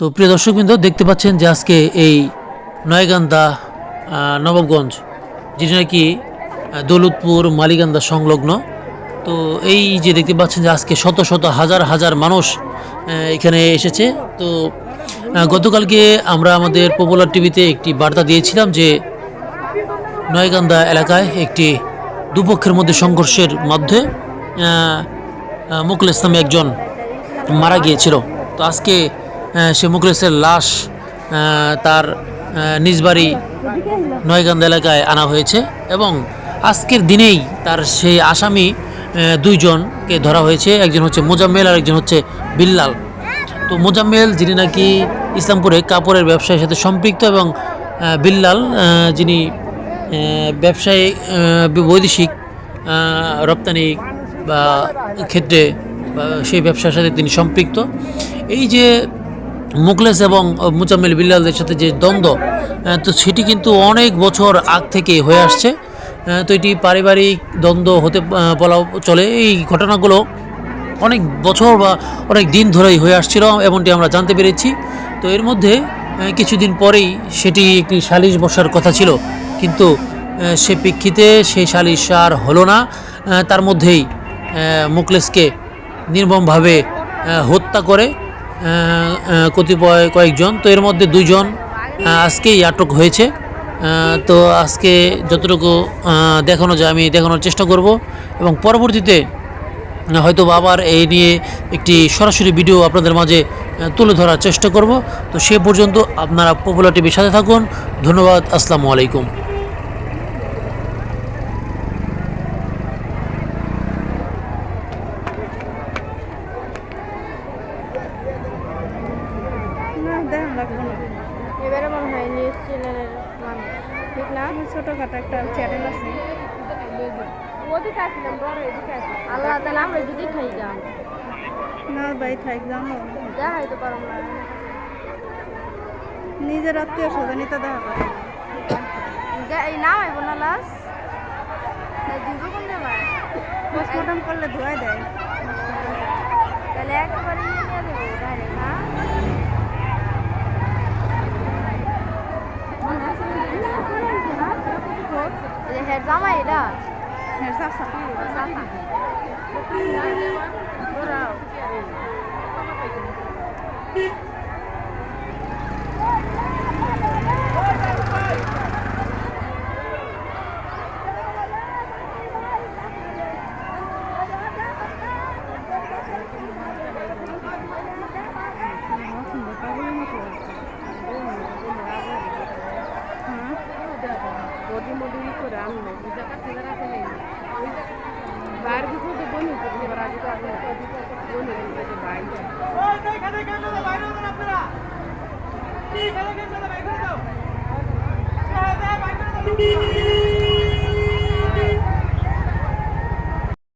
তো প্রিয় দর্শকবৃন্দ, দেখতে পাচ্ছেন যে আজকে এই নয়গান্দা নবাবগঞ্জ যেটি নাকি দৌলতপুর মালিকান্দা সংলগ্ন, তো এই যে দেখতে পাচ্ছেন যে আজকে শত শত হাজার হাজার মানুষ এখানে এসেছে। তো গতকালকে আমরা আমাদের পপুলার টিভিতে একটি বার্তা দিয়েছিলাম যে নয়গান্দা এলাকায় একটি দুপক্ষের মধ্যে সংঘর্ষের মধ্যে মুকুল ইসলামী একজন মারা গিয়েছিল। তো আজকে সে মুখলেসের লাশ তার নিজ বাড়ি নয়গান্দা এলাকায় আনা হয়েছে এবং আজকের দিনেই তার সেই আসামি দুইজনকে ধরা হয়েছে। একজন হচ্ছে মোজাম্মেল আর একজন হচ্ছে বিল্লাল। তো মোজাম্মেল, যিনি নাকি ইসলামপুরে কাপড়ের ব্যবসায়ের সাথে সম্পৃক্ত এবং বিল্লাল যিনি ব্যবসায়ী বৈদেশিক রপ্তানি বা ক্ষেত্রে সেই ব্যবসার সাথে তিনি সম্পৃক্ত। এই যে মুকলেস এবং মুজাম্মেল বিল্লালদের সাথে যে দ্বন্দ্ব তো সেটি কিন্তু অনেক বছর আগ থেকে হয়ে আসছে। তো এটি পারিবারিক দ্বন্দ্ব হতে বলা চলে। এই ঘটনাগুলো অনেক বছর বা অনেক দিন ধরেই হয়ে আসছিল এমনটি আমরা জানতে পেরেছি। তো এর মধ্যে কিছুদিন পরেই সেটি একটি সালিশ বসার কথা ছিল। কিন্তু সে প্রেক্ষিতে সেই সালিশ আর হলো না। তার মধ্যেই আহ, মুকলেসকে নির্মমভাবে হত্যা করে কতিপয় কয়েকজন, তো এর মধ্যে দুজন আজকেই আটক হয়েছে। তো আজকে যতটুকু দেখানো যায়, আমি দেখানোর চেষ্টা করব। এবং পরবর্তীতে, হয়তো আবার এই নিয়ে একটি সরাসরি ভিডিও আপনাদের মাঝে তুলে ধরার চেষ্টা করব। তো সে পর্যন্ত আপনারা পপুলার টিভির সাথে থাকুন। ধন্যবাদ, আসসালামু আলাইকুম না দেখান লাগবে না এবারে মনে হয় নিউজ চ্যানেলের মানুষ। ঠিক না? ছোটোখাটো একটা চ্যানেল আছে। ওদিকে আসলাম বড় এদিকে আসলাম আল্লাহ তাহলে আমরা যদি খাই যাম না ভাই থাক জানো যা হয়তো পারো না। নিজের আত্মীয় স্বজনই তো দেখা করে এই নাম আইব না কোন পোস্টমর্টম করলে ধোয়াই দেয় তাহলে একবারে নিয়ে নিয়ে দেবো ডাইরেক্ট না এই যে হের জামাই এটা হ্যাঁ করে আনলো কাছে যারা আছে নেই বাইরে ভিতরে তো বনি এবার আগে তো আগে বনি হ্যাঁ